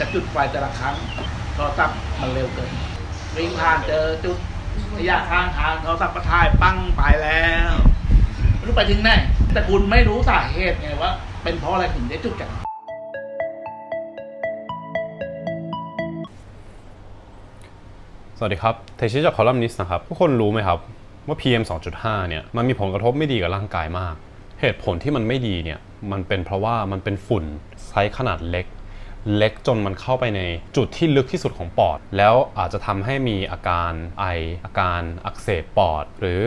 จะจุดไฟแต่ละครั้งโทรศัพท์มันเร็วเกินวิ่งผ่านเจอจุดระยะทางทางโทรศัพท์ก็ถ่ายปั้งไปแล้วไม่รู้ไปถึงไหนแต่คุณไม่รู้สาเหตุไงว่า เป็นเพราะอะไรถึงได้จุดกันสวัสดีครับ เทชิจากคอลัมนิสต์นะครับ ทุกคนรู้ไหมครับ ว่า PM 2.5 เนี่ย มันมีผลกระทบไม่ดีกับร่างกายมาก เหตุผลที่มันไม่ดีเนี่ย มันเป็นเพราะว่ามันเป็นฝุ่นไซส์ขนาดเล็ก เล็กจนมันเข้าไปในจุดที่ลึกที่สุดของปอด แล้วอาจจะทำให้มีอาการไออาการอักเสบปอด หรือ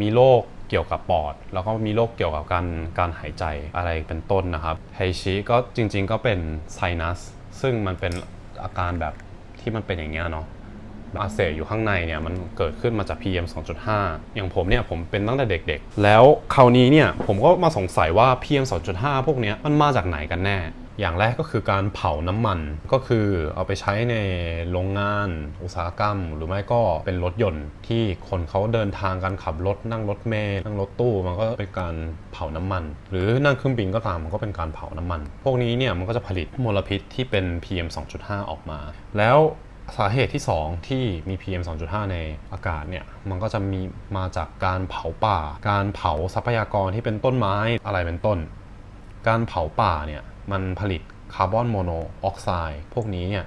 มีโรคเกี่ยวกับปอด แล้วก็มีโรคเกี่ยวกับการการหายใจอะไรเป็นต้นนะครับเทชิก็จริงๆก็เป็นไซนัสซึ่งมันเป็นอาการแบบที่มันเป็นอย่างเงี้ยเนาะอาเซอยู่ข้างในเนี่ยมันเกิดขึ้นมาจาก PM 2.5 อย่างผมเนี่ยผมเป็นตั้งแต่เด็กๆ แล้วคราวนี้เนี่ยผมก็มาสงสัยว่า PM 2.5 พวกเนี้ยมันมาจากไหนกันแน่ อย่างแรกก็คือการเผาน้ำมันก็คือเอาไปใช้ในโรงงานอุตสาหกรรม หรือไม่ก็เป็นรถยนต์ที่คนเขาเดินทางกันขับรถนั่งรถเมล์นั่งรถตู้มันก็เป็นการเผาน้ำมัน หรือนั่งเครื่องบินก็ตามมันก็เป็นการเผาน้ำมัน พวกนี้เนี่ยมันก็จะผลิตมลพิษที่เป็น PM 2.5 ออกมา แล้วสาเหตุที่ 2 ที่มี PM 2.5 ในอากาศเนี่ย มันก็จะมีมาจากการเผาป่า การเผาทรัพยากรที่เป็นต้นไม้อะไรเป็นต้น การเผาป่าเนี่ย มันผลิตคาร์บอนโมโนออกไซด์พวกนี้เนี่ย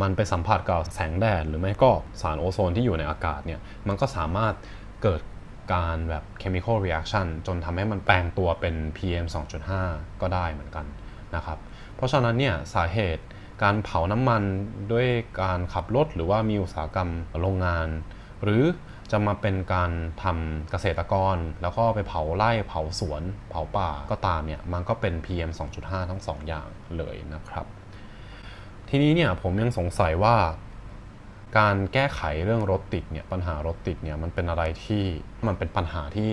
มันไปสัมผัสกับแสงแดดหรือไม่ก็สารโอโซนที่อยู่ในอากาศเนี่ยมันก็สามารถเกิดการแบบ chemical reaction จนทำให้มันแปลงตัวเป็น PM 2.5 ก็ได้เหมือนกันนะครับ เพราะฉะนั้นเนี่ยสาเหตุการเผาน้ำมันด้วยการขับรถหรือว่ามีอุตสาหกรรมโรงงาน หรือ จะมาเป็นการทำเกษตรกร แล้วก็ไปเผาไร่เผาสวน เผาป่าก็ตามเนี่ยมันก็เป็น PM 2.5 ทั้งสองอย่างเลยนะครับ ทีนี้เนี่ยผมยังสงสัยว่า การแก้ไขเรื่องรถติดเนี่ยปัญหารถติดเนี่ยมันเป็นอะไรที่มันเป็นปัญหาที่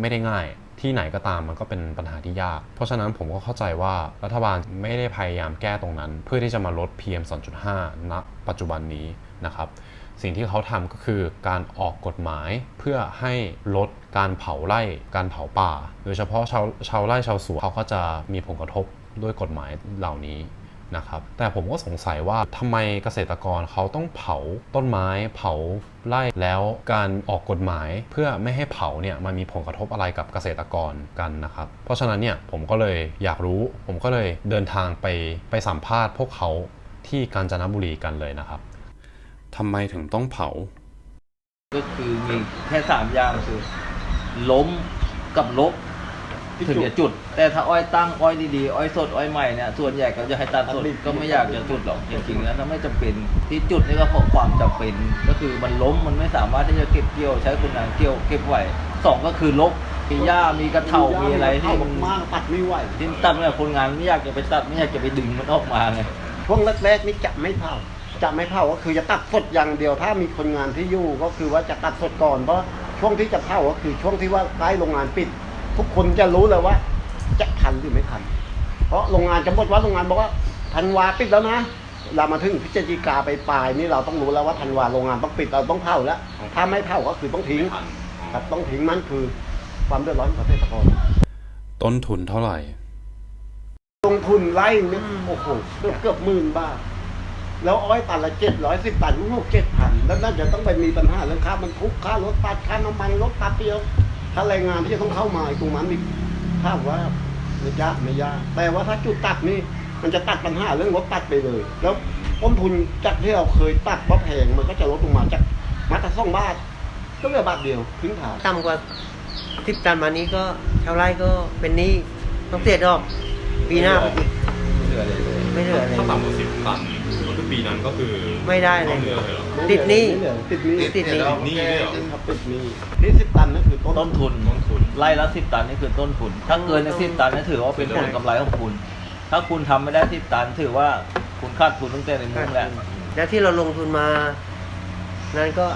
ไม่ได้ง่ายที่ไหนก็ตามมันก็เป็นปัญหาที่ยาก เพราะฉะนั้นผมก็เข้าใจว่ารัฐบาลไม่ได้พยายามแก้ตรงนั้น เพื่อที่จะมาลด PM 2.5 ณ ปัจจุบันนี้นะครับ สิ่งที่เขาทำก็คือการออกกฎหมายเพื่อให้ลดการเผาไร่ การเผาป่า โดยเฉพาะชาวชาวไร่ชาวสวนเขาก็จะมีผลกระทบด้วยกฎหมายเหล่านี้นะครับ แต่ผมก็สงสัยว่าทำไมเกษตรกรเขาต้องเผาต้นไม้เผาไร่แล้วการออกกฎหมายเพื่อไม่ให้เผาเนี่ยมันมีผลกระทบอะไรกับเกษตรกรกันนะครับ เพราะฉะนั้นเนี่ยผมก็เลยอยากรู้ ผมก็เลยเดินทางไปไปสัมภาษณ์พวกเขาที่กาญจนบุรีกันเลยนะครับ ทำไมถึงต้องเผา ก็คือมีแค่สามอย่างคือล้มกับลบถึงจะจุด แต่ถ้าอ้อยตั้งอ้อยดีๆ อ้อยสดอ้อยใหม่เนี่ยส่วนใหญ่ก็จะให้ตัดสดก็ไม่อยากจะจุดหรอกจริงๆแล้วถ้าไม่จำเป็นที่จุดนี่ก็เพราะความจำเป็น ก็คือมันล้มมันไม่สามารถที่จะเก็บเกี่ยวใช้คุณนางเกี่ยวเก็บไหวสองก็คือลบมีหญ้ามีกระเถามีอะไรที่เท่ามันมากตัดไม่ไหวที่ตัดเนี่ยคนงานไม่อยากจะไปตัดไม่อยากจะไปดึงมันออกมาไงช่วงแรกๆนี่จะไม่เผา จะไม่เผาก็คือจะตัดสดอย่างเดียว ถ้ามีคนงานที่อยู่ก็คือว่าจะตัดสดก่อนเพราะช่วงที่จะเผาก็คือช่วงที่ว่าใกล้โรงงานปิด ทุกคนจะรู้เลยว่า จะทันหรือไม่ทัน เพราะโรงงานจะหมดว่าโรงงานบอกว่าธันวาปิดแล้วนะเรามาถึงพฤศจิกาไปปลายนี่เราต้องรู้แล้วว่าธันวาโรงงานต้องปิดเราต้องเผาแล้ว ถ้าไม่เผาก็คือต้องทิ้งครับต้องทิ้งนั่นคือความเดือดร้อนของเกษตรกรต้นทุนเท่าไหร่ลงทุนไร่เนี่ยโอ้โหเกือบเกือบหมื่นบาท แล้วอ้อยตันละเจ็ดร้อยสิบตันหกเจ็ดพันแล้วน่าจะต้องไปมีปัญหาเรื่องค่ามันทุกค่ารถตัดค่าน้ำมันรถตัดเดียวถ้าแรงงานที่จะต้องเข้ามาอีกตรงนั้นอีกถ้าว่าไม่ยากไม่ยากแต่ว่าถ้าจุดตัดนี่มันจะตัดปัญหาเรื่องรถตัดไปเลย แล้วต้นทุนจากที่เราเคยตัดว่าแพงมันก็จะลดลงมาจากมาตรสองบาทก็เหลือบาทเดียวครึ่งทางต่ำกว่าสิบตันมานี้ก็ชาวไร่ก็เป็นหนี้ต้องเสียดอกปีหน้าก็อีกเหลือเลยเลยไม่เหลือเลยถ้าต่ำกว่าสิบตันก็คือ ปีนั้นก็คือไม่ได้เลยต้องเลือกเลยเหรอติดหนี้ไม่เหลือติดหนี้ติดหนี้นี่ด้วยเหรอ ครับติดหนี้ที่สิบตันนั่นคือต้นต้นทุน ต้นทุนไร่ละสิบตันนี่คือต้นทุน ถ้าเกินในสิบตันนี่ถือว่าเป็นผลกำไรของคุณ ถ้าคุณทำไม่ได้สิบตัน ถือว่าคุณขาดทุนตั้งแต่ในมุ้งแล้วแล้วที่เราลงทุนมา นั้นก็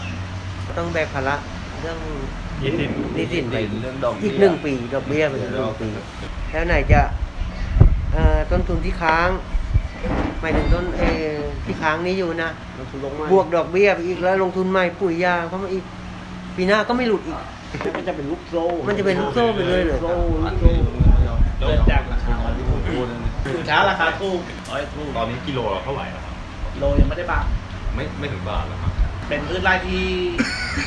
ต้องแบกภาระเรื่องยี่สิบหนี้สินไปเรื่องดอกเบี้ย อีกหนึ่งปีดอกเบี้ยไปอีกหนึ่งปี แล้วไหนจะเอ่อต้นทุนที่ค้าง หมายถึงต้นเออที่ค้างนี้อยู่นะลงทุนลงมาบวกดอกเบี้ยไปอีกแล้วลงทุนใหม่ปุ๋ยยาเข้ามาอีก ปีหน้าก็ไม่หลุดอีกมันจะเป็นลูกโซ่มันจะเป็นลูกโซ่ไปเลยเหรอโซ่อันลูกนี้โซ่เริ่มจากราคาที่ผมพูดสินค้าราคาถูกอ้อยถูกตอนนี้กิโลละเท่าไหร่แล้วครับ โลยังไม่ได้บาทไม่ไม่ถึงบาทหรอครับ เป็นพืชไร่ที่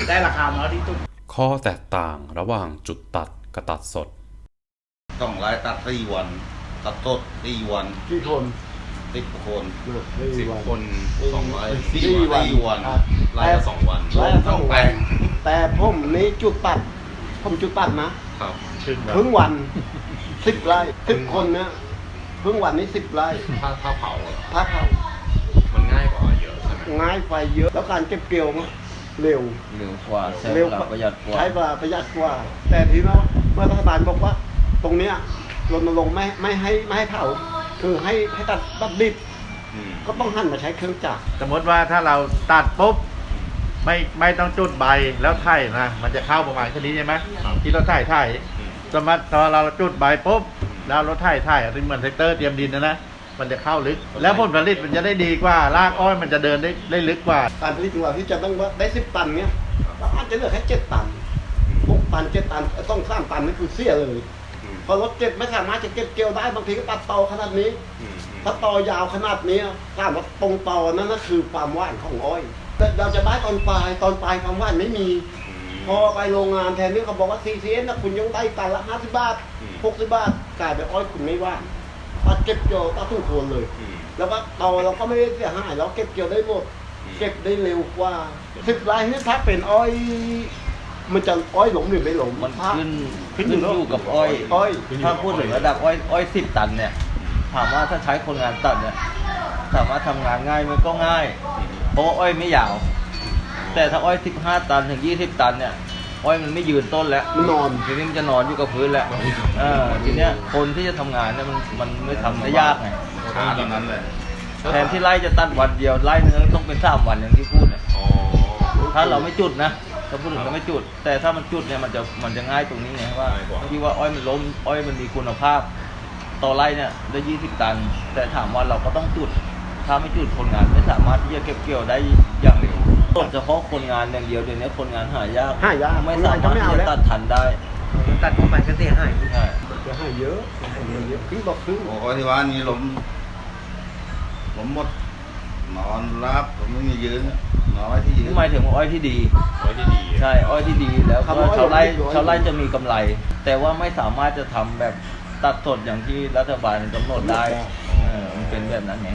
ได้ราคาน้อยที่สุดข้อแตกต่างระหว่างจุดตัดกับตัดสด ต้องไล่ตัดสี่วัน ตัดสดสี่วัน กี่คน สิบคนสิบวันสองไล่สี่สี่วัวันนสี่วันครับไล่ละสองวันไล่ละสองวันแปลงแต่ผมนี้จุดตัด ผมจุดตัดนะครับครึ่งวันสิบไร่สิบคนเนี่ยครึ่งวันนี้สิบไร่ถ้าถ้าเผาอะพักเขามันง่ายกว่าเยอะใช่ไหมง่ายไฟเยอะแล้วการเก็บเกี่ยวมันเร็วเร็วกว่าใช้เร็เววลาประหยัดกว่าใช้เวลาประหยัดกว่า แต่ทีนี้เมื่อรัฐบาลบอกว่า ตรงเนี้ยรณรงค์ไม่ไม่ให้ไม่ให้เผา คือให้ให้ตัดตัดดิบอืมก็ต้องหันมาใช้เครื่องจักร สมมติว่าถ้าเราตัดปุ๊บไม่ไม่ต้องจุดใบแล้วไถ่นะมันจะเข้าประมาณแค่นี้ใช่ไหมที่เราไถ่ไถ่สมมติตอนเราจุดใบปุ๊บแล้วรถไถ่ไถ่อันนี้เหมือนแท็กเตอร์เตรียมดินนะนะมันจะเข้าลึก แล้วผลผลิตมันจะได้ดีกว่า รากอ้อยมันจะเดินได้ได้ลึกกว่า การผลิตของเราที่จะต้องว่าได้สิบตันเนี้ยเราอาจจะเหลือแค่เจ็ดตันหกตันเจ็ดตันต้องสามตันนี่คือเสียเลย พอรถเก็บไม่สามารถจะเก็บเกี่ยวได้บางทีก็ตัดตอขนาดนี้ถ้าตอยาวขนาดนี้ถามว่าตรงตอนั่นก็คือความหวานของอ้อยแต่เราจะได้ตอนปลายตอนปลายความหวานไม่มี พอไปโรงงานแทนที่เขาบอกว่า CCN นะคุณยังได้ตันละห้าสิบบาทหกสิบบาทกลายเป็นอ้อยคุณไม่หว่านตัดเก็บเกี่ยวตัดทุกโคนเลยแล้วก็ตอเราก็ไม่ได้เสียหายเราเก็บเกี่ยวได้หมด เก็บได้เร็วกว่าสิบลายนี่ถ้าเป็นอ้อย มันจะอ้อยหลงหรือไม่หลงมันถ้า ขึ้นขึ้ขึ้นนอยู่อยู่กับอ้อยอ้อย ถ้าพูดถึงระดับอ้อยอ้อยสิบตันเนี่ย ถามว่าถ้าใช้คนงานตัดเนี่ยถามว่าทำงานง่ายมันก็ง่าย เพราะว่าอ้อยไม่ยาว แต่ถ้าอ้อยสิบห้าตันถึงยี่สิบตันเนี่ยอ้อยมันไม่ยืนต้นแล้วมันนอน ทีนี้มันจะนอนอยู่กับพื้นแหละเออทีเนี้ยคนที่จะทำงานเนี่ยมันมันไม่ทำได้ยากไงขาตอนนั้นเลยแทนที่ไล่จะตัดวันเดียวไล่เนื้อต้องเป็นสามวันอย่างที่พูดเนี่ยถ้าเราไม่จุดนะ ถ้าพูดถึงเราไม่จุด แต่ถ้ามันจุดเนี่ยมันจะมันจะง่ายตรงนี้ไงว่าง่ายกว่า ที่ว่าอ้อยมันล้มอ้อยมันมีคุณภาพ ต่อไร่เนี่ยได้ยี่สิบตัน แต่ถามว่าเราก็ต้องจุด ถ้าไม่จุดคนงานไม่สามารถที่จะเก็บเกี่ยวได้อย่างเร็วเฉพาะคนงานอย่างเดียวเดี๋ยวนี้คนงานหายากหายากไม่สามารถไม่ที่เอาแล้ว จะตัดทันได้ตัดเข้าไปก็เสียหายใช่จะให้เยอะให้เยอะครึ่งต่อครึ่ง โอ้โหที่ว่านี่ล้มล้มหมด นอนรับผมไม่มียืนนอนไว้ที่ยืนนี่หมายถึงว่าอ้อยที่ดี ไว้ที่ดีใช่อ้อยที่ดีแล้วคำก็ว่าอ้อยชาวไร่ที่ดี ชาวไร่จะมีกำไร แต่ว่าไม่สามารถจะทำแบบตัดสดอย่างที่รัฐบาลกำหนดได้เออมันเป็นแบบนั้นไง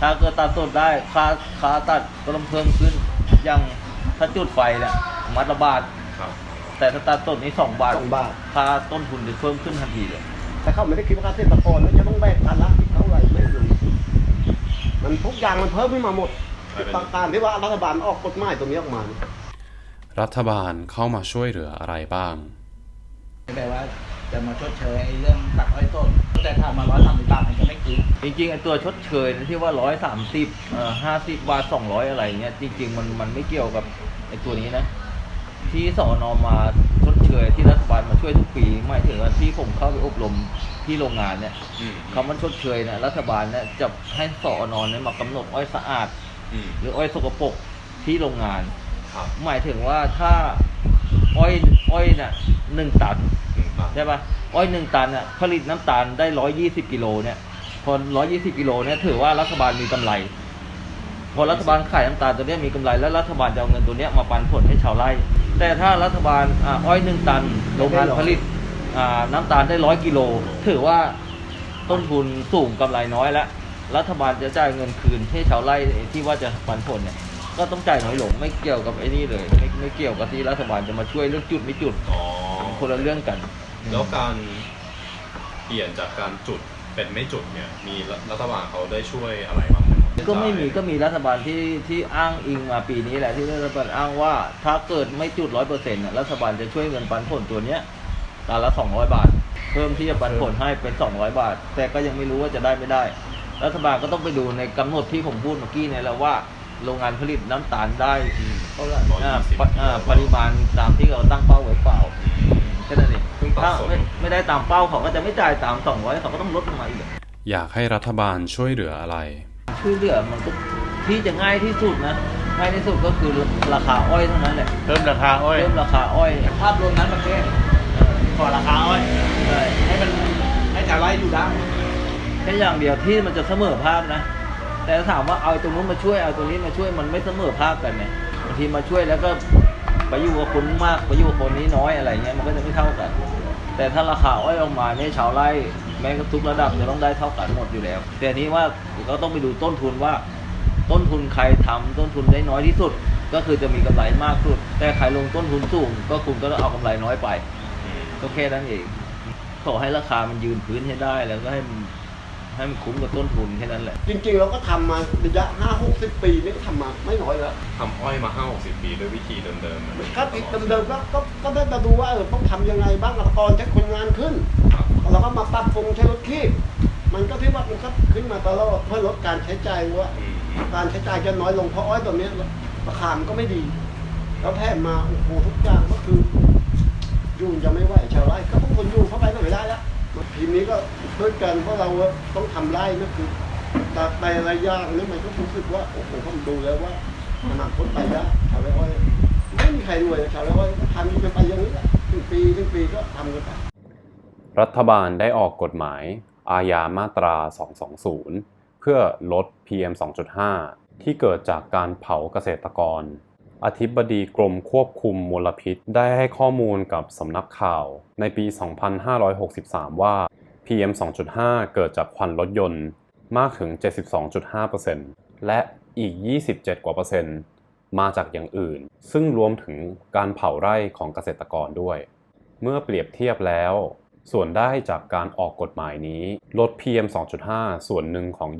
ถ้าเกิดตัดสดได้ค่าค่าตัดก็ต้องเพิ่มขึ้นอย่างถ้าจุดไฟเนี่ยมัดละบาท ครับ แต่ถ้าตัดสดนี้สองบาทสองบาท ค่าต้นทุนจะเพิ่มขึ้นทันทีเลย แต่เขาไม่ได้คิดว่าเกษตรกรจะต้องแบกภาระที่เท่าไหร่ไม่รู้ มันทุกอย่างมันเพิ่มขึ้นมาหมดต่างๆที่ว่ารัฐบาลออกกฎหมายตรงนี้ออกมา รัฐบาลเข้ามาช่วยเหลืออะไรบ้างไม่ได้ว่าจะมาชดเชยไอ้เรื่องตัดอ้อยต้น แต่ถ้ามาร้อยสามสิบบาทมันก็ไม่คืนจริงๆไอ้ตัวชดเชยที่ว่าร้อยสามสิบห้าสิบบาทสองร้อยอะไรเงี้ยจริง ๆ มันมันไม่เกี่ยวกับไอ้ตัวนี้นะ ที่สอนอมาชดเชยที่รัฐบาลมาช่วยทุกปีหมายถึงว่าที่ผมเข้าไปอบรม ที่โรงงานเนี่ยอืมคำว่าชดเชยเนี่ยรัฐบาลเนี่ยจะให้สอนอเนี่ยมากำหนดอ้อยสะอาด อืมหรืออ้อยสกปรกที่โรงงาน ครับหมายถึงว่าถ้าอ้อยอ้อยเนี่ยหนึ่งตันหนึ่งบาทใช่ปะอ้อยหนึ่งตันอะผลิตน้ำตาลได้ร้อยยี่สิบกิโลเนี่ย พอร้อยยี่สิบกิโลเนี่ยถือว่ารัฐบาลมีกำไร พอรัฐบาลขายน้ำตาลตัวเนี้ยมีกำไร แล้วรัฐบาลจะเอาเงินตัวเนี้ยมาปันผลให้ชาวไร่ แต่ถ้ารัฐบาลอ่าอ้อยหนึ่งตันโรงงานผลิตอ่า น้ำตาลได้ร้อยกิโล ถือว่าต้นทุนสูงกำไรน้อยแล้ว รัฐบาลจะจ่ายเงินคืนให้ชาวไร่ที่ว่าจะปันผลเนี่ย ก็ต้องจ่ายน้อยลงไม่เกี่ยวกับไอ้นี่เลย ไม่ไม่เกี่ยวกับที่รัฐบาลจะมาช่วยเรื่องจุดไม่จุดอ๋อคนละเรื่องกัน แล้วการเปลี่ยนจากการจุดเป็นไม่จุดเนี่ย มีรัฐบาลเขาได้ช่วยอะไรบ้างไหมก็ไม่มีก็มีรัฐบาลที่ที่อ้างอิงมาปีนี้แหละที่รัฐบาลอ้างว่า ถ้าเกิดไม่จุดร้อยเปอร์เซ็นต์รัฐบาลจะช่วยเงินปันผลตัวเนี้ย ตันละสองร้อยบาท เพิ่มที่จะปันผลให้เป็นสองร้อยบาท แต่ก็ยังไม่รู้ว่าจะได้ไม่ได้ รัฐบาลก็ต้องไปดูในกำหนดที่ผมพูดเมื่อกี้เนี่ยแหล้วว่าโรงงานผลิตน้ำตาลได้เท่าไหร่อ่าปอ่าปริมาณตามที่เราตั้งเป้าไว้เปล่าแค่นั้นเองถ้าไม่ไม่ได้ตามเป้าเขาก็จะไม่จ่ายตามสองร้อยเขาก็ต้องลดลงมาอีกอยากให้รัฐบาลช่วยเหลืออะไร ช่วยเหลือมันก็ที่จะง่ายที่สุดนะง่ายที่สุดก็คือราคาอ้อยเท่านั้นแหละเพิ่มราคาอ้อยเพิ่มราคาอ้อยภาพรวมนั้นประเทศ ขอราคาอ้อยใช่ให้มันให้ชาวไร่อยู่ได้แค่อย่างเดียวที่มันจะเสมอภาคนะ แต่ถามว่าเอาตรงนู้นมาช่วยเอาตรงนี้มาช่วยมันไม่เสมอภาคกันเนี่ยบางทีมาช่วยแล้วก็ไปอยู่กับคนมากไปอยู่กับคนนี้น้อยอะไรเงี้ยมันก็จะไม่เท่ากัน แต่ถ้าราคาอ้อยออกมาเนี่ยชาวไร่แม้กระทุกระดับจะต้องได้เท่ากันหมดอยู่แล้ว แต่นี้ว่าเราต้องไปดูต้นทุนว่า ต้นทุนใครทำต้นทุนได้น้อยที่สุด ก็คือจะมีกำไรมากสุด แต่ใครลงต้นทุนสูง ก็คุณก็ต้องเอากำไรน้อยไป ก็แค่นั้นเองขอให้ราคามันยืนพื้นให้ได้แล้วก็ให้มันให้มันคุ้มกับต้นทุนแค่นั้นแหละจริงๆเราก็ทำมาระยะห้าหกสิบปีนี่ก็ทำมาไม่น้อยแล้วทำอ้อยมา5-60ปีด้วยวิธีเดิมๆถ้าติดเดิมๆก็ก็ก็ได้มาดูว่าเออต้องทำยังไงบ้างอัตกรใช้คนงานขึ้นเราก็มาปรับปรุงใช้รถคีบมันก็ที่ว่ามันก็ขึ้นมาตลอดเพื่อลดการใช้จ่ายว่าการใช้จ่ายจะน้อยลงเพราะอ้อยตัวเนี้ยราคามันก็ไม่ดี แล้วแถมมาโอ้โหทุกอย่างก็คือ ยู่จะไม่ไหวชาวไร่ก็ต้องคนยู่เข้าไปก็ไม่ได้แล้วทีนี้ก็ด้วยกันเพราะเราต้องทำไร่นั่นคือแต่ในระยะนี้มันก็รู้สึกว่าโอ้โหผมดูแล้วว่าอนาคตไปยากชาวไร่อ้อยไม่มีใครรวยชาวไร่อ้อยก็ทำกันไปอย่างนี้แหละถึงปีถึงปีก็ทำกันไปรัฐบาลได้ออกกฎหมาย อาญามาตรา 220 เพื่อลด PM 2.5 ที่เกิดจากการเผาเกษตรกร อธิบดีกรมควบคุมมลพิษ ได้ให้ข้อมูลกับสำนักข่าว ในปี 2563 ว่า PM 2.5 เกิดจากควันรถยนต์มากถึง 72.5%และอีก 27 กว่าเปอร์เซ็นต์มาจากอย่างอื่น ซึ่งรวมถึงการเผาไร่ของเกษตรกรด้วย เมื่อเปรียบเทียบแล้ว ส่วนได้จากการออกกฎหมายนี้ ลด PM 2.5 ส่วนหนึ่งของ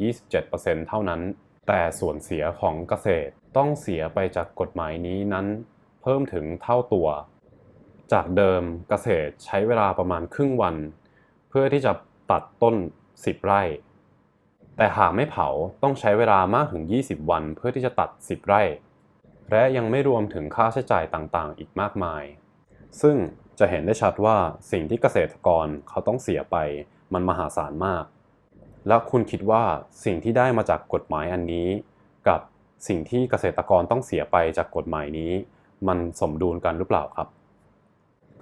27%เท่านั้น แต่ส่วนเสียของเกษตรต้องเสียไปจากกฎหมายนี้นั้น เพิ่มถึงเท่าตัว จากเดิมเกษตรใช้เวลาประมาณครึ่งวัน เพื่อที่จะตัดต้น 10 ไร่ แต่หากไม่เผาต้องใช้เวลามากถึง 20 วันเพื่อที่จะตัด 10 ไร่ และยังไม่รวมถึงค่าใช้จ่ายต่างๆ อีกมากมาย ซึ่งจะเห็นได้ชัดว่าสิ่งที่เกษตรกรเขาต้องเสียไปมันมหาศาลมาก และคุณคิดว่าสิ่งที่ได้มาจากกฎหมายอันนี้ กับสิ่งที่เกษตรกรต้องเสียไปจากกฎหมายนี้ มันสมดุลกันหรือเปล่าครับ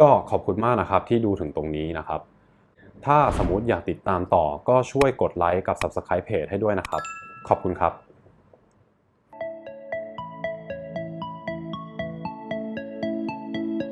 ก็ขอบคุณมากนะครับที่ดูถึงตรงนี้นะครับ ถ้าสมมติอยากติดตามต่อก็ช่วยกดไลค์กับ Subscribe เพจให้ด้วยนะครับ ขอบคุณครับ